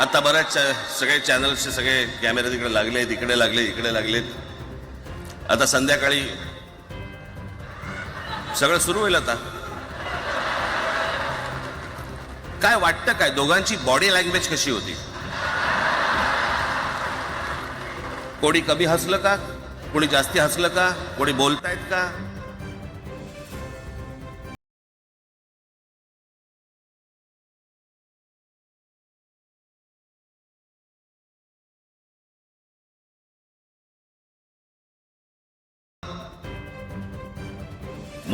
आता बऱ्याच सगळे चॅनल्सचे सगळे कॅमेरे तिकडे लागलेत इकडे लागले इकडे लागलेत आता संध्याकाळी सगळं सुरू होईल आता. काय वाटतं काय? दोघांची बॉडी लँग्वेज कशी होती? कोणी कमी हसलं का? कोणी जास्ती हसलं का? कोणी बोलतायत का?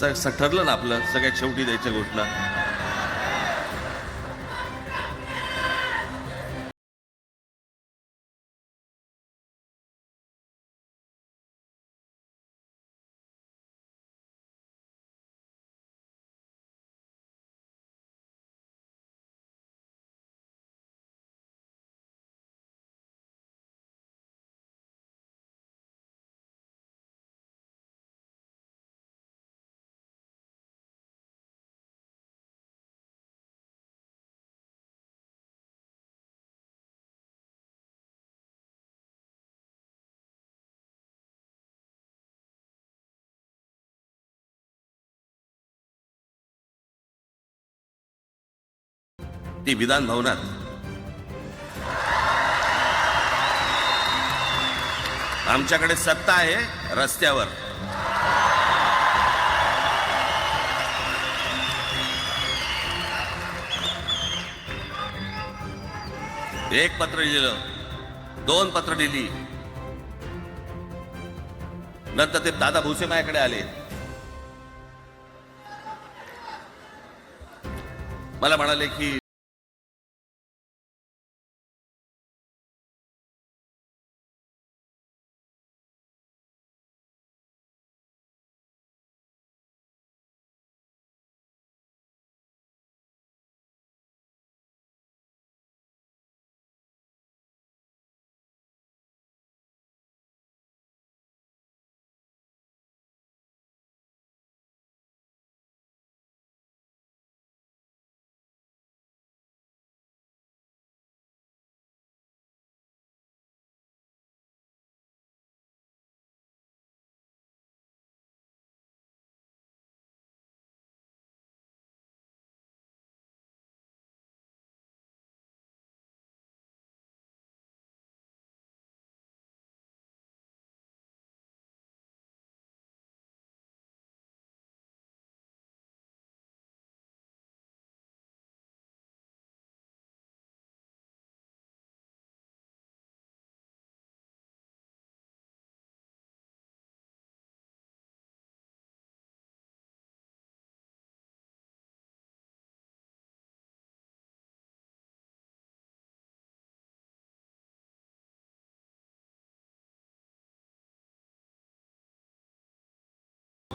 स- ठरलं ना आपलं सगळ्यात शेवटी द्यायच्या घोषणा ती विधान भवनात. आमच्याकडे सत्ता आहे रस्त्यावर. एक पत्र लिहिलं दोन पत्र लिहिली. नंतर ते दादा भुसे माझ्याकडे आले. मला म्हणाले की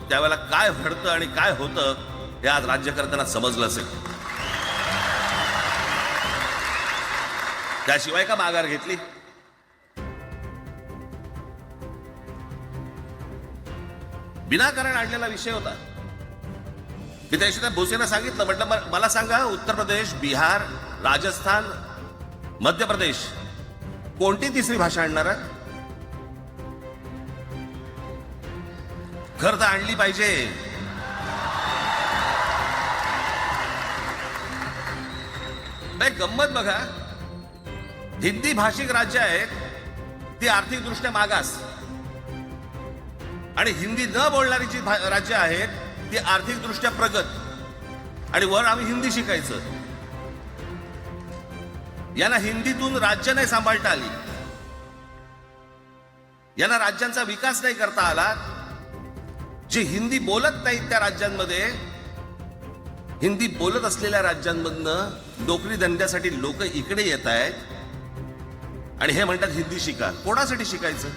त्यावेळेला काय घडतं आणि काय होतं हे आज राज्यकर्त्यांना समजलं असेल. त्याशिवाय का माघार घेतली? विनाकारण आणलेला विषय होता. मी त्या भोसेनं सांगितलं म्हटलं मला सांगा उत्तर प्रदेश बिहार राजस्थान मध्य प्रदेश कोणती तिसरी भाषा आणणार आहे? खरं तर आणली पाहिजे. नाही गंमत बघा. हिंदी भाषिक राज्य आहेत ती आर्थिकदृष्ट्या मागास. आणि हिंदी न बोलणारी जी भा- राज्य आहेत ती आर्थिकदृष्ट्या प्रगत. आणि वर आम्ही हिंदी शिकायचं. यांना हिंदीतून राज्य नाही सांभाळता आली. यांना राज्यांचा विकास नाही करता आला. जे हिंदी बोलत नाहीत त्या राज्यांमध्ये हिंदी बोलत असलेल्या राज्यांमधनं नोकरी धंद्यासाठी लोक इकडे येत आहेत आणि हे म्हणतात हिंदी शिका. कोणासाठी शिकायचं?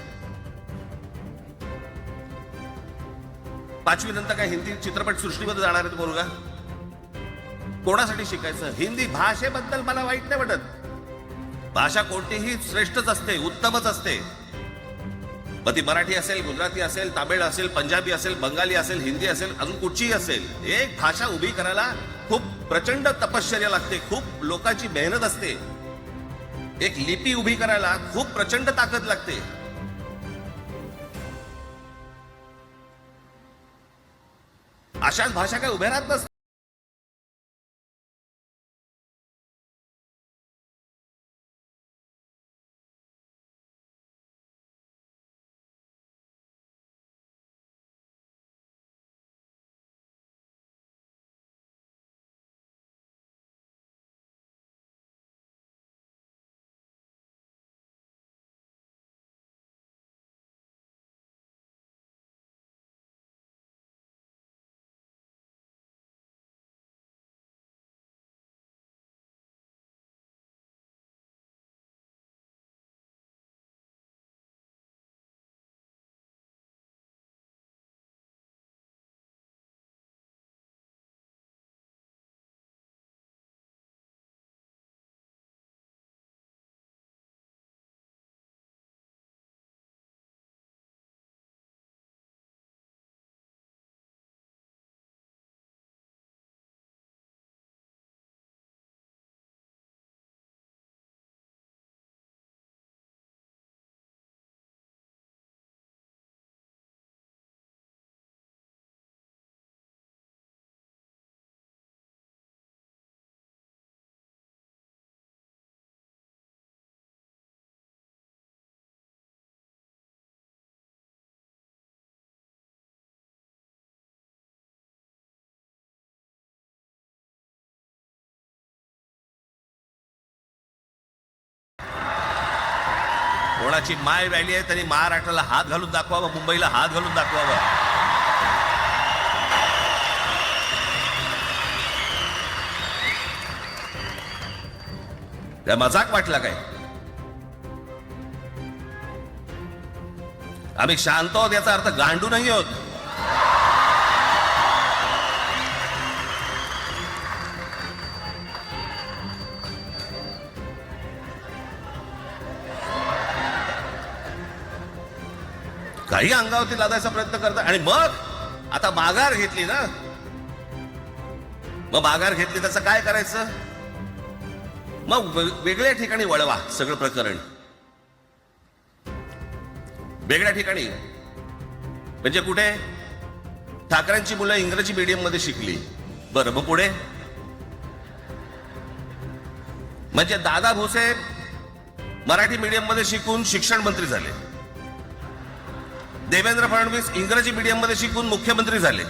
पाचवी नंतर काय हिंदी चित्रपट सृष्टीमध्ये जाणार आहेत मुलगा कोणासाठी शिकायचं? हिंदी भाषेबद्दल मला वाईट नाही वाटत. भाषा कोणतीही श्रेष्ठच असते उत्तमच असते. मग ती मराठी असेल गुजराती असेल तामिळ असेल पंजाबी असेल बंगाली असेल हिंदी असेल अजून कुठचीही असेल एक भाषा उभी करायला खूप प्रचंड तपश्चर्या लागते खूप लोकांची मेहनत असते. एक लिपी उभी करायला खूप प्रचंड ताकद लागते. अशाच भाषा काय उभ्या राहत नसतात. कोणाची माय व्हॅली आहे त्यांनी महाराष्ट्राला हात घालून दाखवावा मुंबईला हात घालून दाखवावा. त्या मजाक वाटला काय? आम्ही शांत आहोत याचा अर्थ गांडू नाही आहोत. काही अंगावरती लादायचा प्रयत्न करतात. आणि मग आता माघार घेतली ना? मग माघार घेतली त्याचं काय करायचं? मग वेगळ्या ठिकाणी वळवा सगळं प्रकरण. वेगळ्या ठिकाणी. म्हणजे कुठे? ठाकरेंची मुलं इंग्रजी मीडियममध्ये शिकली. बरं मग पुढे? म्हणजे दादा भुसे मराठी मीडियममध्ये शिकून शिक्षण मंत्री झाले. देवेंद्र फडणवीस इंग्रजी मीडियममध्ये शिकून मुख्यमंत्री झाले.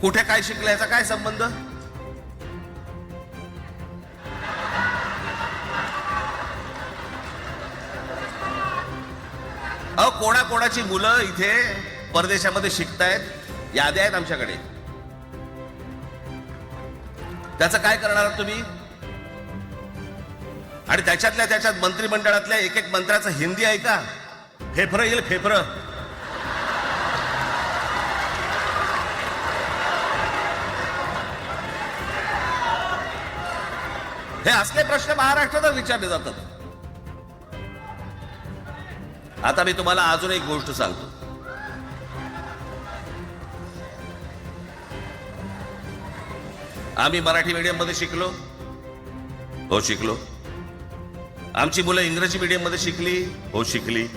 कुठे काय शिकले याचा काय संबंध? अहो कोणाकोणाची मुलं इथे परदेशामध्ये शिकतायत? याद्या आहेत आमच्याकडे. त्याचं काय करणार आहात तुम्ही? आणि त्याच्यातल्या त्याच्यात मंत्रिमंडळातल्या एक एक मंत्र्याचं हिंदी ऐका. का फेफरं येईल फेफरं. हे असले प्रश्न महाराष्ट्रातच विचारले जातात. आता मी तुम्हाला अजून एक गोष्ट सांगतो. आम्ही मराठी मीडियममध्ये शिकलो. हो शिकलो. आमची मुलं इंग्रजी मीडियममध्ये शिकली हो शिकली.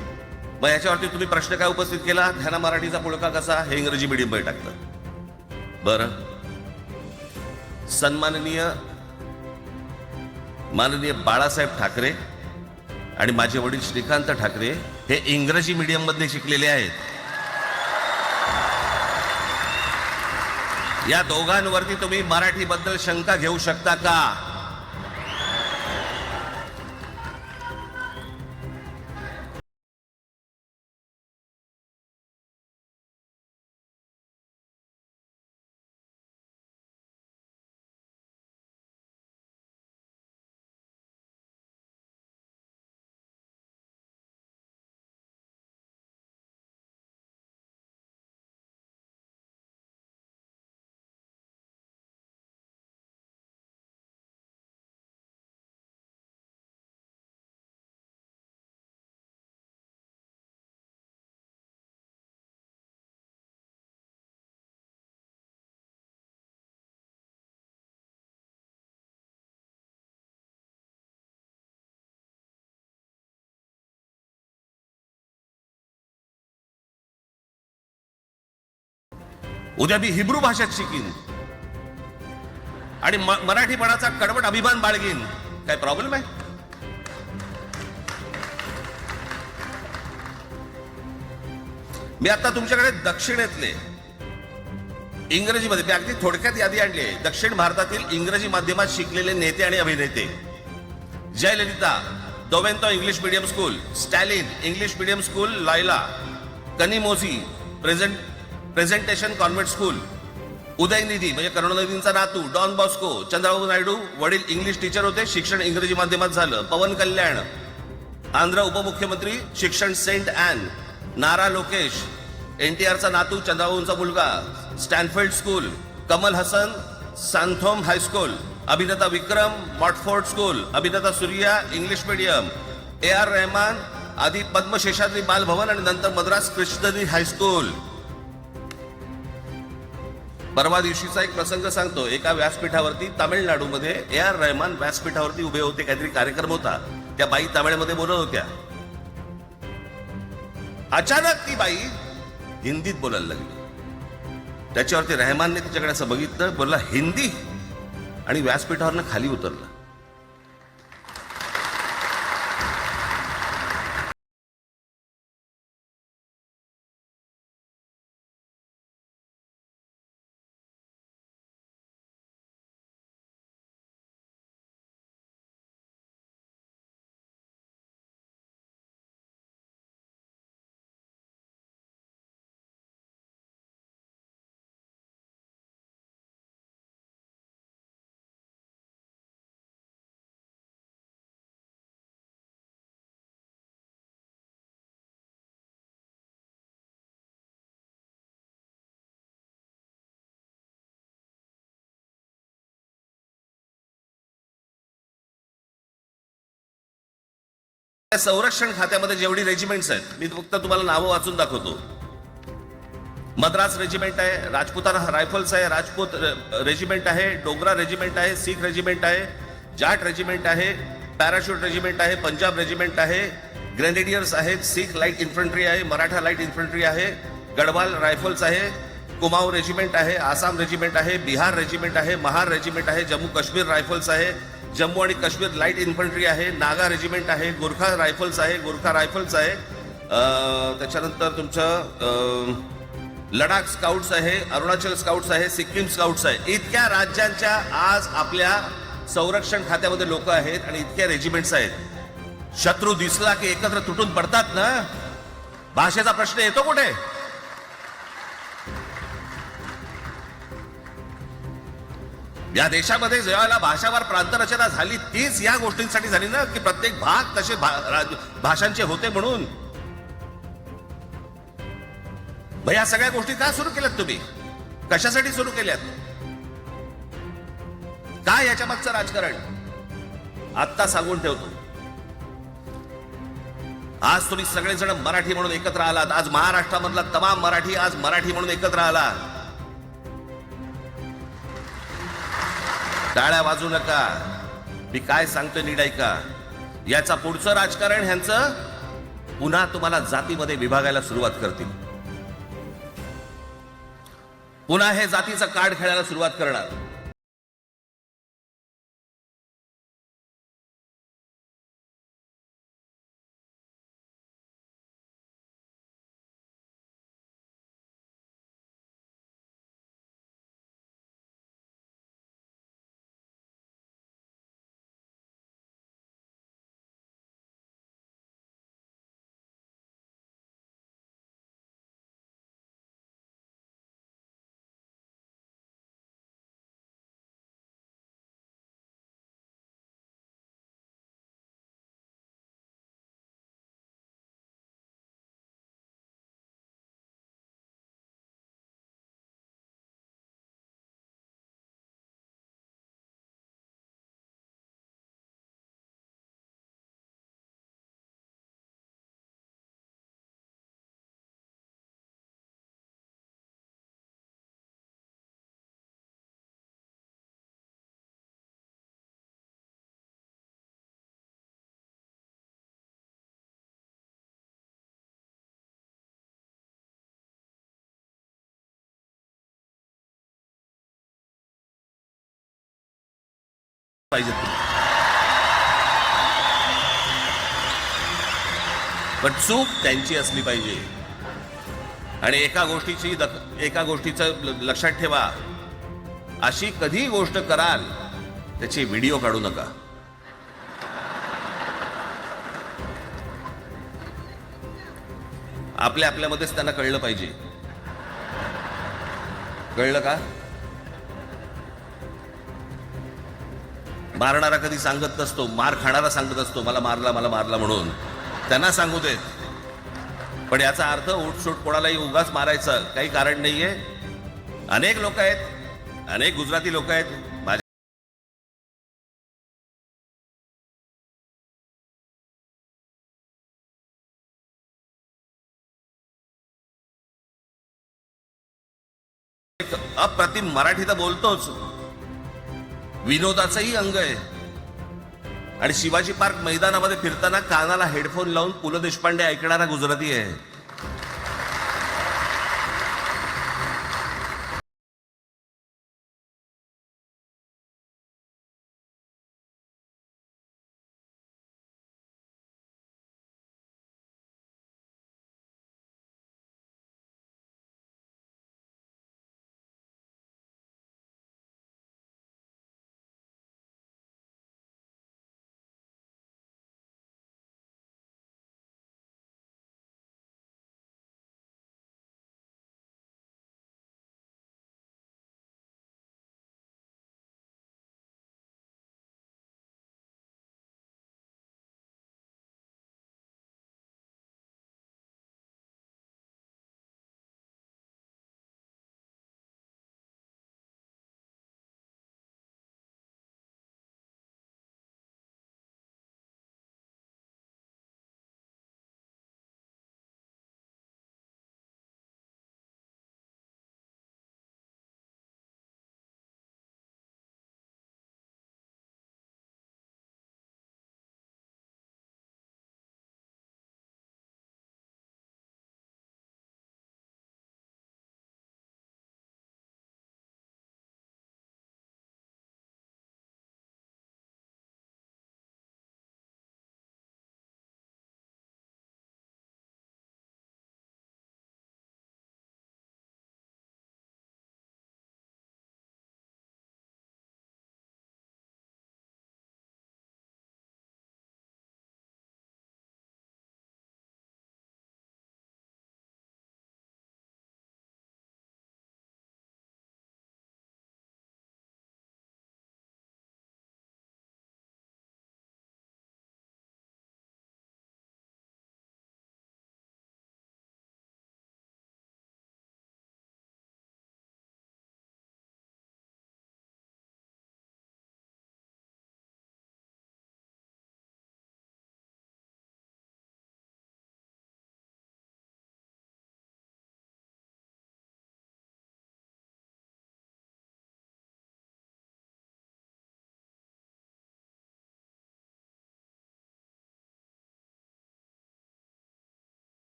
मग याच्यावरती तुम्ही प्रश्न काय उपस्थित केला? ध्याना मराठीचा पुळका कसा? हे इंग्रजी मीडियममध्ये टाकतं. बरं. बर सन्माननीय माननीय बाळासाहेब ठाकरे आणि माझे वडील श्रीकांत ठाकरे हे इंग्रजी मीडियममधले शिकलेले आहेत. या दोघांवरती तुम्ही मराठीबद्दल शंका घेऊ शकता का? उद्या मी हिब्रू भाषेत शिकीन. आणि म- मराठीपणाचा कडवट अभिमान बाळगीन. काय प्रॉब्लेम आहे? मी आता तुमच्याकडे दक्षिणेतले इंग्रजीमध्ये मी अगदी थोडक्यात यादी आणली आहे. दक्षिण भारतातील इंग्रजी माध्यमात शिकलेले नेते आणि अभिनेते. Jayalalithaa Doveton English medium school Stalin English medium school लायला Kanimozhi present presentation convent school Udhayanidhi म्हणजे करुणानिधींचा नातू डॉन बॉस्को चंद्रबाबू नायडू वडील इंग्लिश टीचर होते शिक्षण इंग्रजी माध्यमात झालं पवन कल्याण आंध्र उपमुख्यमंत्री शिक्षण सेंट अॅन नारा लोकेश एन टी आरचा नातू चंद्रबाबूंचा मुलगा Stanfield school Kamal Haasan Santhome high school अभिनेता विक्रम मॉटफोर्ड स्कूल अभिनेता Suriya English medium A R Rahman आधी पद्मशेषाद्री बालभवन आणि नंतर मद्रास कृष्णनी हायस्कूल परवा दिवशीचा एक प्रसंग सांगतो. एका व्यासपीठावरती तामिळनाडूमध्ये ए आर रहमान व्यासपीठावरती उभे होते. काहीतरी कार्यक्रम होता. त्या बाई तामिळमध्ये बोलत होत्या. अचानक ती बाई हिंदीत बोलायला लागली. त्याच्यावरती रहमानने तिच्याकडे असं बघितलं बोलला हिंदी? आणि व्यासपीठावरनं खाली उतरला. संरक्षण खात्यामध्ये जेवढी रेजिमेंट्स आहेत मी फक्त तुम्हाला नावं वाचून दाखवतो मद्रास रेजिमेंट आहे राजपुताना रायफल्स आहे राजपूत रेजिमेंट आहे डोगरा रेजिमेंट आहे सीख रेजिमेंट आहे जाट रेजिमेंट आहे पॅराशूट रेजिमेंट आहे पंजाब रेजिमेंट आहे ग्रेनेडियर्स आहेत सीख लाइट इन्फंट्री आहे मराठा लाइट इन्फंट्री आहे गडवाल रायफल्स आहे कुमाऊ रेजिमेंट आहे आसाम रेजिमेंट आहे बिहार रेजिमेंट आहे महार रेजिमेंट आहे जम्मू काश्मीर रायफल्स आहे जम्मू आणि काश्मीर लाइट इन्फंट्री आहे नागा रेजिमेंट आहे गोरखा रायफल्स आहे गोरखा रायफल्स आहे. त्याच्यानंतर तुमचं लडाख स्काउट्स आहे अरुणाचल स्काउट्स आहे सिक्कीम स्काउट्स आहे. इतक्या राज्यांच्या आज आपल्या संरक्षण खात्यामध्ये लोक आहेत आणि इतक्या रेजिमेंट्स आहेत. शत्रू दिसला की एकत्र तुटून पडतात ना? भाषेचा प्रश्न येतो कुठे? या देशामध्ये जेव्हा भाषावार प्रांत रचना झाली तीच या गोष्टींसाठी झाली ना की प्रत्येक भाग तसे भा- राज- भाषांचे होते म्हणून. मग या सगळ्या गोष्टी का सुरू केल्यात तुम्ही? कशासाठी सुरू केल्यात? काय याच्या मागचं राजकारण? आत्ता सांगून ठेवतो. आज तुम्ही सगळेजण मराठी म्हणून एकत्र आलात आज महाराष्ट्रामधला तमाम मराठी आज मराठी म्हणून एकत्र आला. टाळ्या वाजू नका. मी काय सांगतोय नीट ऐका. याचा पुढचं राजकारण ह्यांचं पुन्हा तुम्हाला जातीमध्ये विभागायला सुरुवात करतील. पुन्हा हे जातीचं कार्ड खेळायला सुरुवात करणार. पाहिजेत पण चूक त्यांची असली पाहिजे. आणि एका गोष्टीची एका गोष्टीचं लक्षात ठेवा. अशी कधी गोष्ट कराल त्याची व्हिडिओ काढू नका. आपल्या आपल्यामध्येच त्यांना कळलं पाहिजे. कळलं का? मारणारा कधी सांगत नसतो मार खाणारा सांगत असतो मला मारला मला मारला म्हणून. त्यांना सांगू देत पण याचा अर्थ ओटसोट कोणालाही उगाच मारायचं काही कारण नाहीये. अनेक लोक आहेत अनेक गुजराती लोक आहेत. अप्रतिम मराठी तर बोलतोच. विनोदाचंही अंग आहे. आणि शिवाजी पार्क मैदानामध्ये फिरताना कानाला हेडफोन लावून पु ल देशपांडे ऐकणारा गुजराती आहे.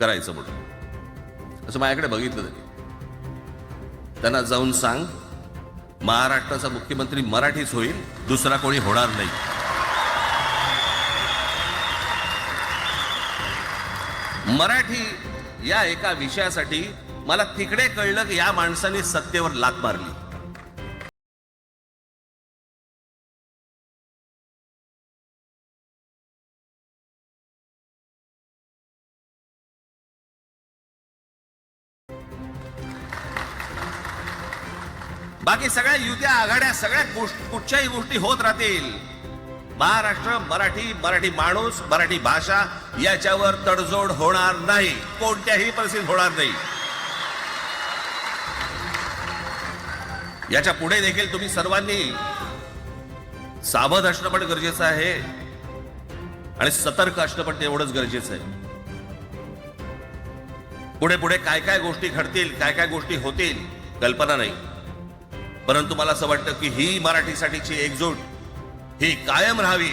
करायचं म्हणून. असं माझ्याकडे बघितलं त्यांनी. त्यांना जाऊन सांग महाराष्ट्राचा मुख्यमंत्री मराठीच होईल दुसरा कोणी होणार नाही. मराठी या एका विषयासाठी मला तिकडे कळलं की या माणसाने सत्तेवर लात मारली. बाकी सगळ्या युत्या आघाड्या सगळ्या कुठच्याही गोष्टी होत राहतील. महाराष्ट्र मराठी मराठी माणूस मराठी भाषा याच्यावर तडजोड होणार नाही. कोणत्याही परिस्थितीत होणार नाही. याच्यापुढे देखील तुम्ही सर्वांनी सावध असणं पण गरजेचं आहे. आणि सतर्क असणं पण तेवढंच गरजेचं आहे. पुढे पुढे काय काय गोष्टी घडतील काय काय गोष्टी होतील कल्पना नाही. परंतु मला असं वाटतं की ही मराठीसाठीची एकजूट ही कायम राहावी.